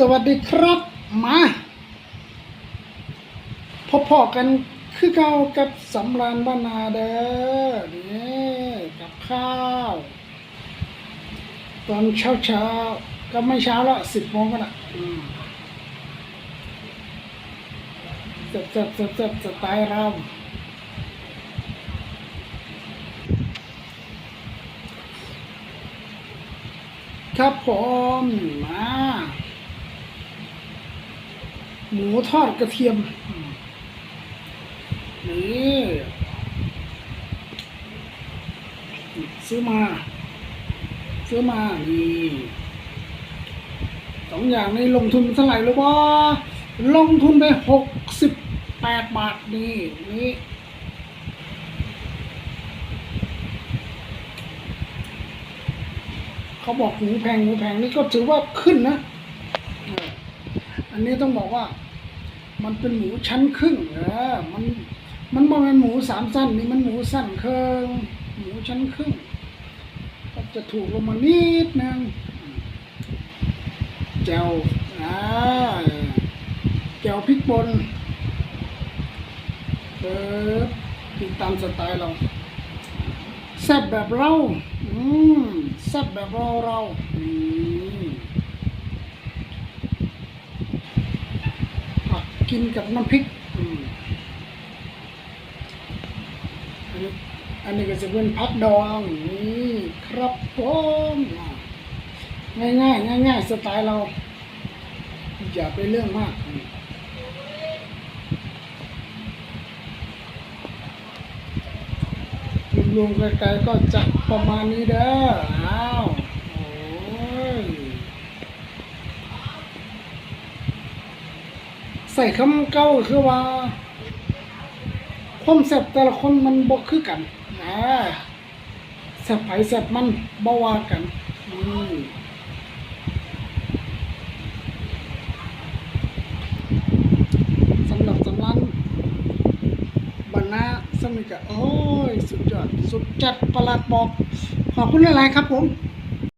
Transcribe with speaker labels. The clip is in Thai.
Speaker 1: สวัสดีครับมาพบพอกันคือเก่ากับสำรานบ้านนาเด้อนี่กับข้าว ตอนเช้าเช้าๆก็ไม่เช้าแล้วสิบโมงก็นะเจ็บเจ็บเจ็บเจ็บสไตล์เราครับผมมา หมูทอดกระเทียมอืมนี่ซื้อมา ซื้อมา นี่สองอย่างนี้ลงทุนเท่าไหร่รู้ป่ลงทุนไปหกสิบแปดบาทนี่นี่เขาบอกหมูแพงหมูแพงนี่ก็ถือว่าขึ้นนะอันนี้ต้องบอกว่า มันเป็นหมูชั้นครึ่งเออมันมันบ่เป็นหมูสามสั้นนี่มันหมูสั้นเคิงหมูชั้นครึ่งก็จะถูกลงมานิดนึงแจวอ่าแจวพริกป่นเออติดตามสไตล์เราแซ่บแบบเรา อืมแซ่บแบบเราเราอืมผั กกินกับน้ำพริกอืมอันนี้อันนี้ก็จะเป็นพักดองนี่ครับผมง่ายง่ายง่ายง่ายๆสไตล์เรา อย่าไปเรื่องมากอืมรวมๆไกลๆก็จะประมาณนี้เด้ออ้าว ใส่คำเก้าคือว่าความแซ่บแต่ละคนมันบ่คือกันนะแซ่บไผแซ่บมันบ่ว่ากันอืมสำหรับสำรันบรรณาสมิกะโอ้ย สุดยอด สุดจัดประหลาดบอก ขอบคุณหลายๆครับผม